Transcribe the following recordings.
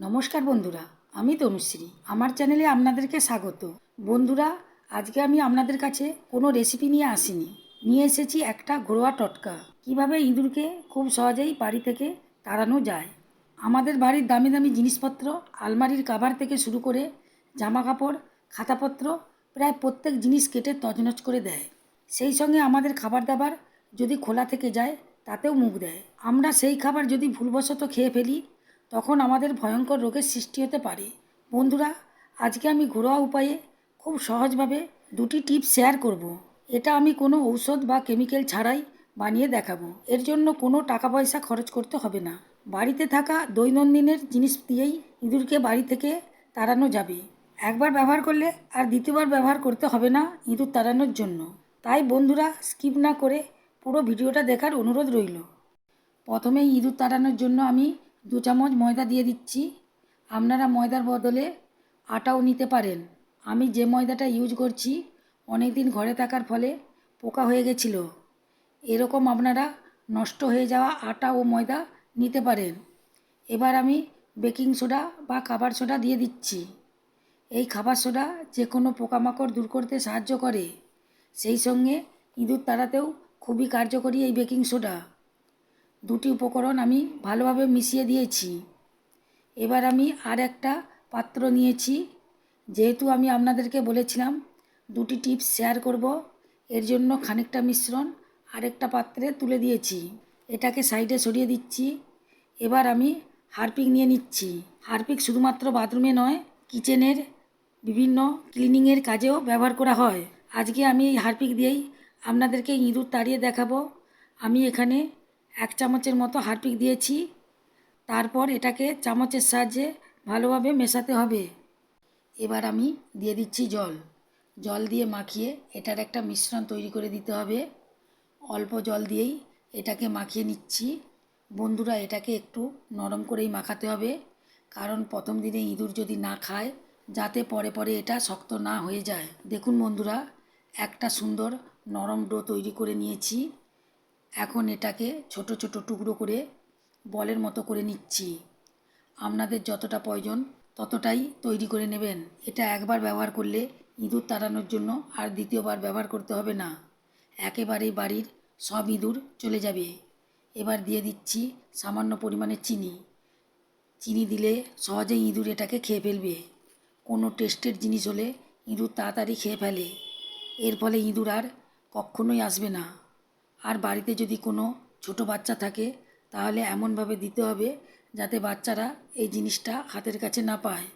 নমস্কার বন্ধুরা, আমি তনুশ্রী। আমার চ্যানেলে আপনাদেরকে স্বাগত। বন্ধুরা, আজকে আমি আপনাদের কাছে কোনো রেসিপি নিয়ে আসিনি। নিয়ে এসেছি একটা ঘরোয়া টটকা। কীভাবে ইঁদুরকে খুব সহজেই বাড়ি থেকে তাড়ানো যায়? আমাদের বাড়ির দামি দামি জিনিসপত্র, আলমারির কাভার থেকে শুরু করে জামা কাপড় খাতাপত্র, প্রায় প্রত্যেক জিনিস কেটে তছনছ করে দেয়। সেই সঙ্গে আমাদের খাবার দাবার যদি খোলা থেকে যায়, তাতেও মুখ দেয়। আমরা সেই খাবার যদি ভুলবশত খেয়ে ফেলি তখন আমাদের ভয়ঙ্কর রোগের সৃষ্টি হতে পারে। বন্ধুরা, আজকে আমি ঘরোয়া উপায়ে খুব সহজভাবে দুটি টিপস শেয়ার করব। এটা আমি কোনো ঔষধ বা কেমিক্যাল ছাড়াই বানিয়ে দেখাবো। এর জন্য কোনো টাকা পয়সা খরচ করতে হবে না। বাড়িতে থাকা দৈনন্দিনের জিনিস দিয়েই ইঁদুরকে বাড়ি থেকে তাড়ানো যাবে। একবার ব্যবহার করলে আর দ্বিতীয়বার ব্যবহার করতে হবে না ইঁদুর তাড়ানোর জন্য। তাই বন্ধুরা, স্কিপ না করে পুরো ভিডিওটা দেখার অনুরোধ রইল। প্রথমে ইঁদুর তাড়ানোর জন্য আমি দু চামচ ময়দা দিয়ে দিচ্ছি। আপনারা ময়দার বদলে আটাও নিতে পারেন। আমি যে ময়দাটা ইউজ করছি অনেক দিন ঘরে থাকার ফলে পোকা হয়ে গেছিল। এরকম আপনারা নষ্ট হয়ে যাওয়া আটা ও ময়দা নিতে পারেন। এবার আমি বেকিং সোডা বা খাবার সোডা দিয়ে দিচ্ছি। এই খাবার সোডা যে কোনো পোকামাকড় দূর করতে সাহায্য করে। সেই সঙ্গে ইঁদুর তাড়াতেও খুবই কার্যকরী এই বেকিং সোডা দুটি উপকরণ আমি ভালোভাবে মিশিয়ে দিয়েছি। এবার আমি আর একটা পাত্র নিয়েছি। যেহেতু আমি আপনাদেরকে বলেছিলাম দুটি টিপস শেয়ার করব, এর জন্য খানিকটা মিশ্রণ আরেকটা পাত্রে তুলে দিয়েছি। এটাকে সাইডে সরিয়ে দিচ্ছি। এবার আমি হারপিক নিয়ে নিচ্ছি। হারপিক শুধুমাত্র বাথরুমে নয়, কিচেনের বিভিন্ন ক্লিনিংয়ের কাজেও ব্যবহার করা হয়। আজকে আমি এই হারপিক দিয়েই আপনাদেরকে ইঁদুর তাড়িয়ে দেখাবো। আমি এখানে এক চামচের মতো হারপিক দিয়েছি। তারপর এটাকে চামচের সাহায্যে ভালোভাবে মেশাতে হবে। এবার আমি দিয়ে দিচ্ছি জল। জল দিয়ে মাখিয়ে এটার একটা মিশ্রণ তৈরি করে দিতে হবে। অল্প জল দিয়েই এটাকে মাখিয়ে নিচ্ছি। বন্ধুরা, এটাকে একটু নরম করেই মাখাতে হবে। কারণ প্রথম দিনে ইঁদুর যদি না খায়, যাতে পরে পরে এটা শক্ত না হয়ে যায়। দেখুন বন্ধুরা, একটা সুন্দর নরম ডো তৈরি করে নিয়েছি। এখন এটাকে ছোট ছোট টুকরো করে বলের মতো করে নিচ্ছি। আপনাদের যতটা প্রয়োজন ততটাই তৈরি করে নেবেন। এটা একবার ব্যবহার করলে ইঁদুর তাড়ানোর জন্য আর দ্বিতীয়বার ব্যবহার করতে হবে না। একেবারেই বাড়ির সব ইঁদুর চলে যাবে। এবার দিয়ে দিচ্ছি সামান্য পরিমাণে চিনি। চিনি দিলে সহজেই ইঁদুর এটাকে খেয়ে ফেলবে। কোনো টেস্টের জিনিস হলে ইঁদুর তাড়াতাড়ি খেয়ে ফেলে। এর ফলে ইঁদুর আর কখনোই আসবে না। আর বাড়িতে যদি কোনো ছোট বাচ্চা থাকে, তাহলে এমনভাবে দিতে হবে যাতে বাচ্চারা এই জিনিসটা হাতের কাছে না পায়।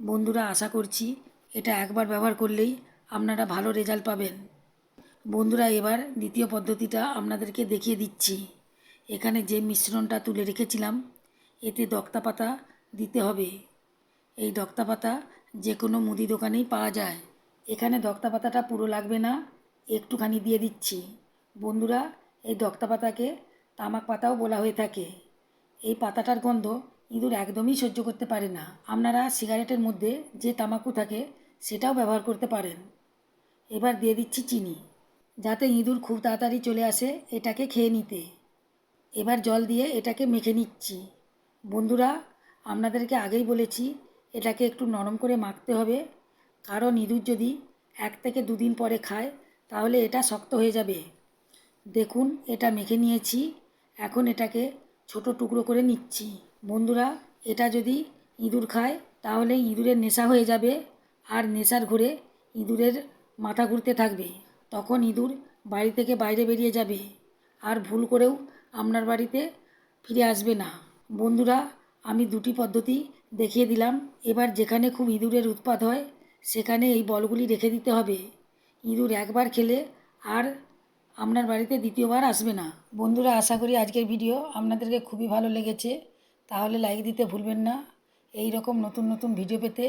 বন্ধুরা, আশা করছি এটা একবার ব্যবহার করলেই আপনারা ভালো রেজাল্ট পাবেন। বন্ধুরা, এবার দ্বিতীয় পদ্ধতিটা আপনাদেরকে দেখিয়ে দিচ্ছি। এখানে যে মিশ্রণটা তুলে রেখেছিলাম, এতে দক্তা পাতা দিতে হবে। এই দক্তা পাতা যে কোনো মুদি দোকানেই পাওয়া যায়। এখানে দক্তা পাতাটা পুরো লাগবে না, একটুখানি দিয়ে দিচ্ছি। বন্ধুরা, এই দক্তা পাতাকে তামাক পাতাও বলা হয়ে থাকে। এই পাতাটার গন্ধ ইঁদুর একদমই সহ্য করতে পারে না। আপনারা সিগারেটের মধ্যে যে তামাকু থাকে, সেটাও ব্যবহার করতে পারেন। এবার দিয়ে দিচ্ছি চিনি, যাতে ইঁদুর খুব তাড়াতাড়ি চলে আসে এটাকে খেয়ে নিতে। এবার জল দিয়ে এটাকে মেখে নিচ্ছি। বন্ধুরা, আপনাদেরকে আগেই বলেছি, এটাকে একটু নরম করে মাখতে হবে। কারণ ইঁদুর যদি এক থেকে দুদিন পরে খায়, তাহলে এটা শক্ত হয়ে যাবে। দেখুন, এটা মেখে নিয়েছি। এখন এটাকে ছোট টুকরো করে নিচ্ছি। বন্ধুরা, এটা যদি ইঁদুর খায়, তাহলে ইঁদুরের নেশা হয়ে যাবে আর নেশার ঘুরে ইঁদুরের মাথা ঘুরতে থাকবে। তখন ইঁদুর বাড়ি থেকে বাইরে বেরিয়ে যাবে আর ভুল করেও আপনার বাড়িতে ফিরে আসবে না। বন্ধুরা, আমি দুটি পদ্ধতি দেখিয়ে দিলাম। এবার যেখানে খুব ইঁদুরের উৎপাত হয়, সেখানে এই বলগুলি রেখে দিতে হবে। ইঁদুর একবার খেলে আর আপনার বাড়িতে দ্বিতীয়বার আসবে না। বন্ধুরা, আশা করি আজকের ভিডিও আপনাদেরকে খুবই ভালো লেগেছে। তাহলে লাইক দিতে ভুলবেন না। এই রকম নতুন নতুন ভিডিও পেতে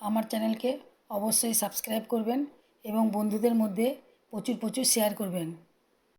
আমার চ্যানেলকে অবশ্যই সাবস্ক্রাইব করবেন এবং বন্ধুদের মধ্যে প্রচুর প্রচুর শেয়ার করবেন।